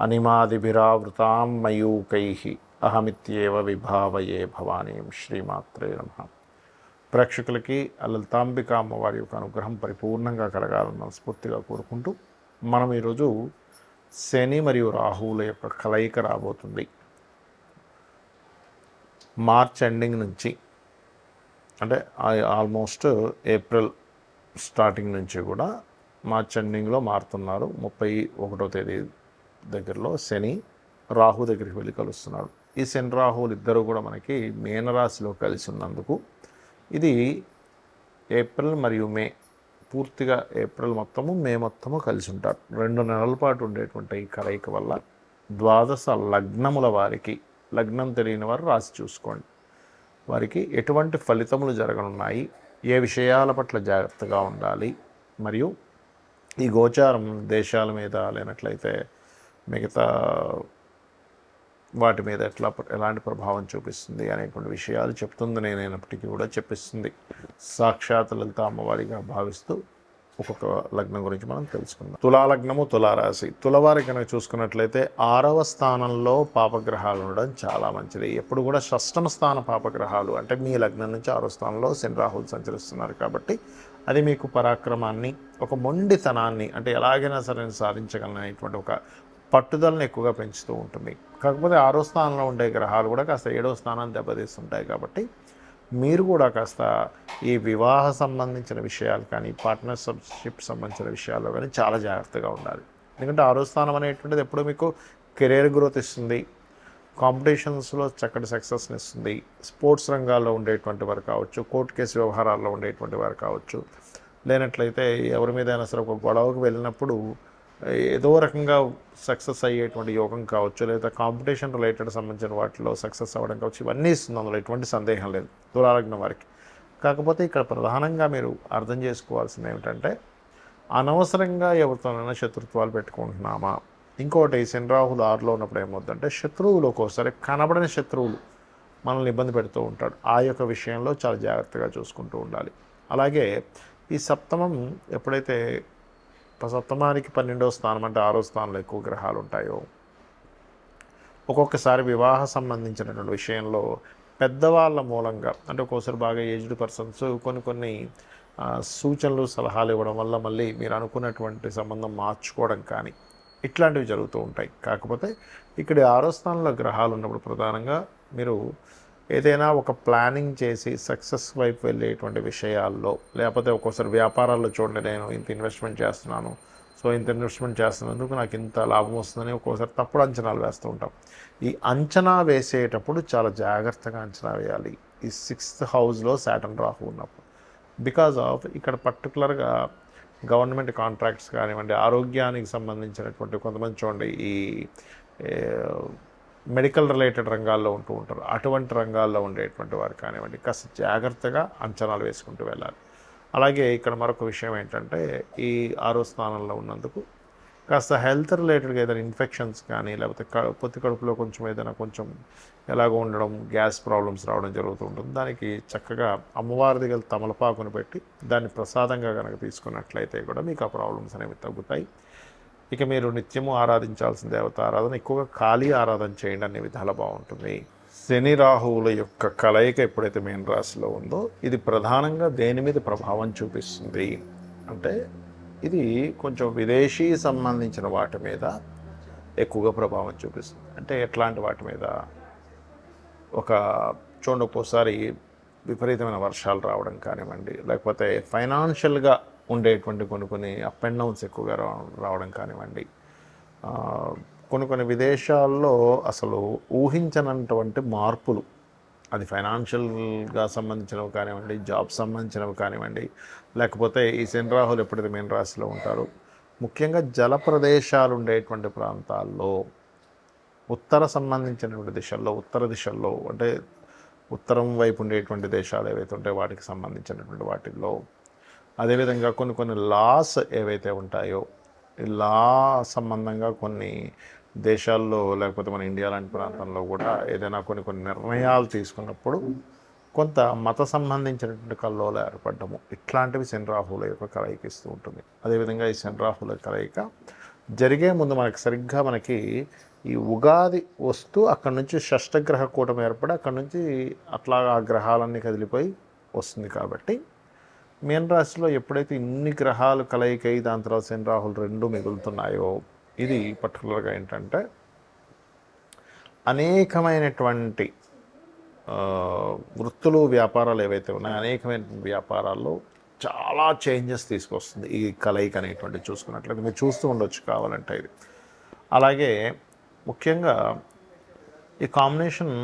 అనిమాదిభిరావృతాం మయూకై అహమిత్యేవ విభావయే భవానీం శ్రీమాత్రే నమ. ప్రేక్షకులకి ఆ లలితాంబిక అమ్మవారి యొక్క అనుగ్రహం పరిపూర్ణంగా కలగాలని మనస్ఫూర్తిగా కోరుకుంటూ మనం ఈరోజు శని మరియు రాహువుల యొక్క కలయిక రాబోతుంది. మార్చ్ ఎండింగ్ నుంచి అంటే ఆల్మోస్ట్ ఏప్రిల్ స్టార్టింగ్ నుంచి కూడా మార్చ్ ఎండింగ్లో మారుతున్నారు. ముప్పై ఒకటో తేదీ దగ్గరలో శని రాహు దగ్గరికి వెళ్ళి కలుస్తున్నాడు. ఈ శని రాహువులు ఇద్దరు కూడా మనకి మీనరాశిలో కలిసి ఉన్నందుకు ఇది ఏప్రిల్ మరియు మే పూర్తిగా ఏప్రిల్ మొత్తము మే మొత్తము కలిసి ఉంటారు. రెండు నెలల పాటు ఉండేటువంటి ఈ కలయిక వల్ల ద్వాదశ లగ్నముల వారికి లగ్నం తెలియని వారు రాసి చూసుకోండి. వారికి ఎటువంటి ఫలితములు జరగనున్నాయి ఏ విషయాల పట్ల జాగ్రత్తగా ఉండాలి మరియు ఈ గోచారం దేశాల మీద లేనట్లయితే మిగతా వాటి మీద ఎట్లా ఎలాంటి ప్రభావం చూపిస్తుంది అనేటువంటి విషయాలు చెప్తుంది నేనైనప్పటికీ కూడా చెప్పిస్తుంది. సాక్షాత్ లలిత అమ్మవారిగా భావిస్తూ ఒక్కొక్క లగ్నం గురించి మనం తెలుసుకుందాం. తులాలగ్నము తులారాశి. తులవారి కనుక చూసుకున్నట్లయితే ఆరవ స్థానంలో పాపగ్రహాలు ఉండడం చాలా మంచిది. ఎప్పుడు కూడా షష్టమ స్థాన పాపగ్రహాలు అంటే మీ లగ్నం నుంచి ఆరో స్థానంలో శని రాహులు సంచరిస్తున్నారు కాబట్టి అది మీకు పరాక్రమాన్ని ఒక మొండితనాన్ని అంటే ఎలాగైనా సరే సాధించగలనేటువంటి ఒక పట్టుదలను ఎక్కువగా పెంచుతూ ఉంటుంది. కాకపోతే ఆరో స్థానంలో ఉండే గ్రహాలు కూడా కాస్త ఏడో స్థానాన్ని దెబ్బతీస్తుంటాయి కాబట్టి మీరు కూడా కాస్త ఈ వివాహ సంబంధించిన విషయాలు కానీ పార్ట్నర్షిప్ సంబంధించిన విషయాల్లో కానీ చాలా జాగ్రత్తగా ఉండాలి. ఎందుకంటే ఆరో స్థానం అనేటువంటిది ఎప్పుడు మీకు కెరీర్ గ్రోత్ ఇస్తుంది కాంపిటీషన్స్లో చక్కటి సక్సెస్ని ఇస్తుంది స్పోర్ట్స్ రంగాల్లో ఉండేటువంటి వారు కావచ్చు కోర్టు కేసు వ్యవహారాల్లో ఉండేటువంటి వారు కావచ్చు. లేనట్లయితే ఎవరి మీదైనా సరే ఒక గొడవకు వెళ్ళినప్పుడు ఏదో రకంగా సక్సెస్ అయ్యేటువంటి యోగం కావచ్చు లేదా కాంపిటీషన్ రిలేటెడ్ సంబంధించిన వాటిలో సక్సెస్ అవ్వడం కావచ్చు ఇవన్నీ ఇస్తుంది అందులో. ఎటువంటి సందేహం లేదు తులాలగ్నం వారికి. కాకపోతే ఇక్కడ ప్రధానంగా మీరు అర్థం చేసుకోవాల్సింది ఏమిటంటే అనవసరంగా ఎవరితోనైనా శత్రుత్వాలు పెట్టుకుంటున్నామా? ఇంకోటి శనిరాహులు ఆరులో ఉన్నప్పుడు ఏమవుతుందంటే శత్రువులు ఒక్కోసారి కనబడని శత్రువులు మనల్ని ఇబ్బంది పెడుతూ ఉంటాడు. ఆ యొక్క విషయంలో చాలా జాగ్రత్తగా చూసుకుంటూ ఉండాలి. అలాగే ఈ సప్తమం ఎప్పుడైతే సప్తమానికి పన్నెండవ స్థానం అంటే ఆరో స్థానంలో ఎక్కువ గ్రహాలు ఉంటాయో ఒక్కొక్కసారి వివాహ సంబంధించినటువంటి విషయంలో పెద్దవాళ్ళ మూలంగా అంటే ఒక్కోసారి బాగా ఏజ్డ్ పర్సన్స్ కొన్ని కొన్ని సూచనలు సలహాలు ఇవ్వడం వల్ల మళ్ళీ మీరు అనుకున్నటువంటి సంబంధం మార్చుకోవడం కానీ ఇట్లాంటివి జరుగుతూ ఉంటాయి. కాకపోతే ఇక్కడ ఆరో స్థానంలో గ్రహాలు ఉన్నప్పుడు ప్రధానంగా మీరు ఏదైనా ఒక ప్లానింగ్ చేసి సక్సెస్ వైపు వెళ్ళేటువంటి విషయాల్లో లేకపోతే ఒక్కోసారి వ్యాపారాల్లో చూడండి నేను ఇంత ఇన్వెస్ట్మెంట్ చేస్తున్నాను సో ఇంత ఇన్వెస్ట్మెంట్ చేస్తున్నందుకు నాకు ఇంత లాభం వస్తుందని ఒక్కోసారి తప్పుడు అంచనాలు వేస్తూ ఉంటాం. ఈ అంచనా వేసేటప్పుడు చాలా జాగ్రత్తగా అంచనా వేయాలి. ఈ సిక్స్త్ హౌస్లో శాటన్ రాహు ఉన్నప్పుడు. బికాజ్ ఆఫ్ ఇక్కడ పర్టికులర్గా గవర్నమెంట్ కాంట్రాక్ట్స్ కానివ్వండి ఆరోగ్యానికి సంబంధించినటువంటి కొంతమంది చూడండి ఈ మెడికల్ రిలేటెడ్ రంగాల్లో ఉంటూ ఉంటారు. అటువంటి రంగాల్లో ఉండేటువంటి వారు కానివ్వండి కాస్త జాగ్రత్తగా అంచనాలు వేసుకుంటూ వెళ్ళాలి. అలాగే ఇక్కడ మరొక విషయం ఏంటంటే ఈ ఆరో స్థానంలో ఉన్నందుకు కాస్త హెల్త్ రిలేటెడ్గా ఏదైనా ఇన్ఫెక్షన్స్ కానీ లేకపోతే క పొత్తి కడుపులో కొంచెం ఏదైనా కొంచెం ఎలాగో ఉండడం గ్యాస్ ప్రాబ్లమ్స్ రావడం జరుగుతూ ఉంటుంది. దానికి చక్కగా అమ్మవారి దగ్గర తమలపాకును పెట్టి దాన్ని ప్రసాదంగా కనుక తీసుకున్నట్లయితే కూడా మీకు ఆ ప్రాబ్లమ్స్ అనేవి తగ్గుతాయి. ఇక మీరు నిత్యము ఆరాధించాల్సిన దేవత ఆరాధన ఎక్కువగా ఖాళీ ఆరాధన చేయండి అనే విధాలు బాగుంటుంది. శని రాహువుల యొక్క కలయిక ఎప్పుడైతే మెయిన్ రాశిలో ఉందో ఇది ప్రధానంగా దేని మీద ప్రభావం చూపిస్తుంది? అంటే ఇది కొంచెం విదేశీ సంబంధించిన వాటి మీద ఎక్కువగా ప్రభావం చూపిస్తుంది. అంటే ఎట్లాంటి వాటి మీద? ఒక చూడండి ఒక్కోసారి విపరీతమైన వర్షాలు రావడం కానివ్వండి లేకపోతే ఫైనాన్షియల్గా ఉండేటువంటి కొన్ని కొన్ని అప్ అండ్ డౌన్స్ ఎక్కువగా రావడం కానివ్వండి. కొన్ని కొన్ని విదేశాల్లో అసలు ఊహించనటువంటి మార్పులు అది ఫైనాన్షియల్గా సంబంధించినవి కానివ్వండి జాబ్ సంబంధించినవి కానివ్వండి లేకపోతే ఈ శని రాహులు ఎప్పుడైతే మీన రాశిలో ఉంటారు ముఖ్యంగా జల ప్రదేశాలు ఉండేటువంటి ప్రాంతాల్లో ఉత్తర సంబంధించినటువంటి దిశల్లో ఉత్తర దిశల్లో అంటే ఉత్తరం వైపు ఉండేటువంటి దేశాలు ఏవైతే ఉంటాయో వాటికి సంబంధించినటువంటి వాటిల్లో అదేవిధంగా కొన్ని కొన్ని లాస్ ఏవైతే ఉంటాయో లా సంబంధంగా కొన్ని దేశాల్లో లేకపోతే మన ఇండియా లాంటి ప్రాంతంలో కూడా ఏదైనా కొన్ని కొన్ని నిర్ణయాలు తీసుకున్నప్పుడు కొంత మత సంబంధించినటువంటి కల్లోలు ఏర్పడము ఇట్లాంటివి శని యొక్క కలయిక ఇస్తూ ఉంటుంది. అదేవిధంగా ఈ శని కలయిక జరిగే ముందు మనకి సరిగ్గా మనకి ఈ ఉగాది వస్తూ అక్కడ నుంచి షష్టగ్రహ కూటమి ఏర్పడి అక్కడ నుంచి అట్లా ఆ గ్రహాలన్నీ కదిలిపోయి వస్తుంది కాబట్టి మీన రాశిలో ఎప్పుడైతే ఇన్ని గ్రహాలు కలయికై దాని తర్వాత శని రాహులు రెండు మిగులుతున్నాయో ఇది పర్టికులర్గా ఏంటంటే అనేకమైనటువంటి వృత్తులు వ్యాపారాలు ఏవైతే ఉన్నాయో అనేకమైన వ్యాపారాల్లో చాలా చేంజెస్ తీసుకొస్తుంది ఈ కలయిక అనేటువంటి చూసుకున్నట్లయితే. మీరు చూస్తూ ఉండొచ్చు కావాలంటే ఇది. అలాగే ముఖ్యంగా ఈ కాంబినేషన్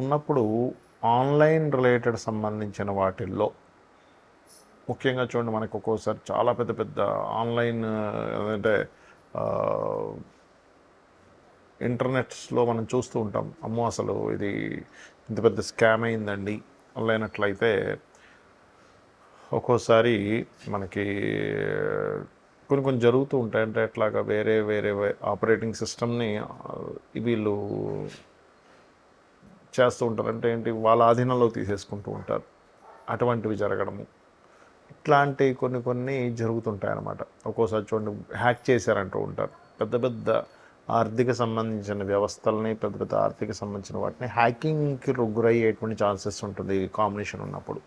ఉన్నప్పుడు ఆన్లైన్ రిలేటెడ్ సంబంధించిన వాటిల్లో ముఖ్యంగా చూడండి మనకు ఒక్కోసారి చాలా పెద్ద పెద్ద ఆన్లైన్ అంటే ఇంటర్నెట్స్లో మనం చూస్తూ ఉంటాం. అమ్మో అసలు ఇది ఇంత పెద్ద స్కామ్ అయిందండి అట్లయినట్లయితే ఒక్కోసారి మనకి కొన్ని కొన్ని జరుగుతూ ఉంటాయి. అంటే అట్లాగా వేరే వేరే ఆపరేటింగ్ సిస్టమ్ని వీళ్ళు చేస్తూ ఉంటారు. అంటే ఏంటి వాళ్ళ ఆధీనంలో తీసేసుకుంటూ ఉంటారు. అటువంటివి జరగడము. ఇట్లాంటి కొన్ని కొన్ని జరుగుతుంటాయి అన్నమాట ఒక్కోసారి చూడండి హ్యాక్ చేశారంటూ ఉంటారు. పెద్ద పెద్ద ఆర్థిక సంబంధించిన వ్యవస్థలని పెద్ద పెద్ద ఆర్థిక సంబంధించిన వాటిని హ్యాకింగ్కి గురయ్యేటువంటి ఛాన్సెస్ ఉంటుంది కాంబినేషన్ ఉన్నప్పుడు.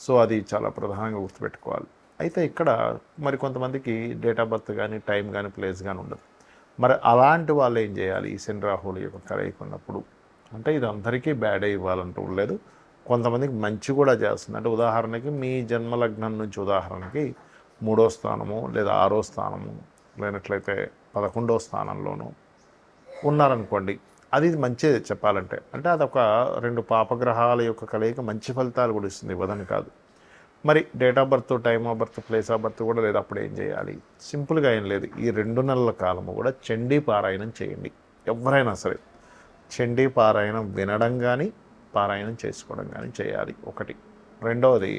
సో అది చాలా ప్రధానంగా గుర్తుపెట్టుకోవాలి. అయితే ఇక్కడ మరి కొంతమందికి డేట్ ఆఫ్ బర్త్ కానీ టైం కానీ ప్లేస్ కానీ ఉండదు. మరి అలాంటి వాళ్ళు ఏం చేయాలి? ఈ శని రాహుల యొక్క కలయిక ఉన్నప్పుడు. అంటే ఇది అందరికీ బ్యాడ్ ఇవ్వాలంటూ లేదు. కొంతమందికి మంచి కూడా చేస్తుంది. అంటే ఉదాహరణకి మీ జన్మలగ్నం నుంచి ఉదాహరణకి మూడో స్థానము లేదా ఆరో స్థానము లేనట్లయితే పదకొండో స్థానంలోనూ ఉన్నారనుకోండి అది మంచిది చెప్పాలంటే. అంటే అదొక రెండు పాపగ్రహాల యొక్క కలయిక మంచి ఫలితాలు కూడా ఇస్తుంది ఇవ్వదని కాదు. మరి date of birth time of birth place of birth కూడా లేదు అప్పుడు ఏం చేయాలి? సింపుల్గా ఏం లేదు. ఈ రెండు నెలల కాలము కూడా చండీ పారాయణం చేయండి. ఎవరైనా సరే. చండీ పారాయణం వినడం కానీ పారాయణం చేసుకోవడం కానీ చేయాలి. ఒకటి. రెండవది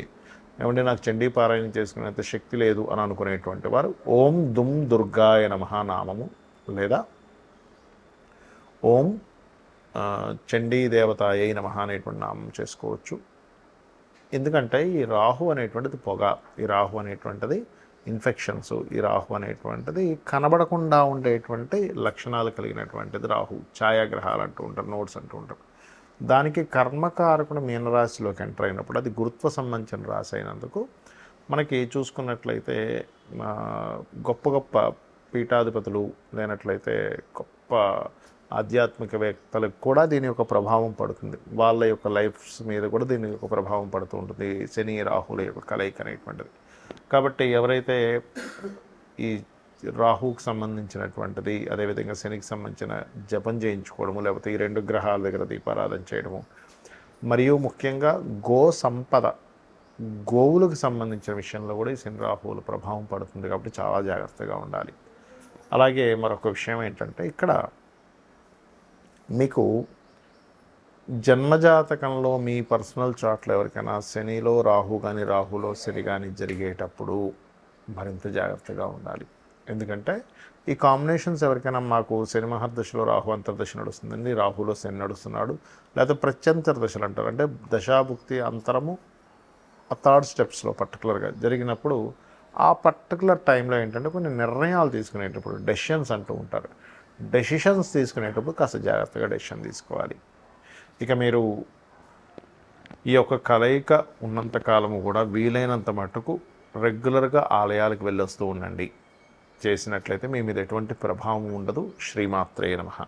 ఏమంటే నాకు చండీ పారాయణం చేసుకునేంత శక్తి లేదు అని అనుకునేటువంటి వారు ఓం దుమ్ దుర్గాయ నమః నామము లేదా ఓం చండీ దేవతాయై నమ అనేటువంటి నామం చేసుకోవచ్చు. ఎందుకంటే ఈ రాహు అనేటువంటిది పొగ ఈ రాహు అనేటువంటిది ఇన్ఫెక్షన్స్ ఈ రాహు అనేటువంటిది కనబడకుండా ఉండేటువంటి లక్షణాలు కలిగినటువంటిది రాహు. ఛాయాగ్రహాలు అంటూ ఉంటారు నోట్స్ అంటూ ఉంటారు. దానికి కర్మకారకుడు మీనరాశిలోకి ఎంటర్ అయినప్పుడు అది గురుత్వ సంబంధించిన రాశి అయినందుకు మనకి చూసుకున్నట్లయితే గొప్ప గొప్ప పీఠాధిపతులు లేనట్లయితే గొప్ప ఆధ్యాత్మిక వ్యక్తులకు కూడా దీని యొక్క ప్రభావం పడుతుంది. వాళ్ళ యొక్క లైఫ్స్ మీద కూడా దీని యొక్క ప్రభావం పడుతూ ఉంటుంది. శని రాహుల యొక్క కలయిక అనేటువంటిది. కాబట్టి ఎవరైతే ఈ రాహుకు సంబంధించినటువంటిది అదేవిధంగా శనికి సంబంధించిన జపం చేయించుకోవడము లేకపోతే ఈ రెండు గ్రహాల దగ్గర దీపారాధన చేయడము. మరియు ముఖ్యంగా గో సంపద గోవులకు సంబంధించిన విషయంలో కూడా ఈ శని రాహువుల ప్రభావం పడుతుంది కాబట్టి చాలా జాగ్రత్తగా ఉండాలి. అలాగే మరొక విషయం ఏంటంటే ఇక్కడ మీకు జన్మజాతకంలో మీ పర్సనల్ చాట్లు ఎవరికైనా శనిలో రాహు కానీ రాహులో శని కానీ జరిగేటప్పుడు మరింత జాగ్రత్తగా ఉండాలి. ఎందుకంటే ఈ కాంబినేషన్స్ ఎవరికైనా మాకు శని దశలో రాహు అంతర్దశ నడుస్తుందండి. రాహులో శని నడుస్తున్నాడు. లేకపోతే ప్రత్యంతర దశలు అంటారు. అంటే దశాభుక్తి అంతరము ఆ థర్డ్ స్టెప్స్లో పర్టికులర్గా జరిగినప్పుడు ఆ పర్టికులర్ టైంలో ఏంటంటే కొన్ని నిర్ణయాలు తీసుకునేటప్పుడు డెసిషన్స్ అంటూ ఉంటారు. డెసిషన్స్ తీసుకునేటప్పుడు కాస్త జాగ్రత్తగా డెసిషన్ తీసుకోవాలి. ఇక మీరు ఈ యొక్క కలయిక ఉన్నంత కాలము కూడా వీలైనంత మటుకు రెగ్యులర్గా ఆలయాలకు వెళ్ళొస్తూ ఉండండి. చేసినట్లయితే మీ మీద ఎటువంటి ప్రభావం ఉండదు. శ్రీమాత్రే నమః.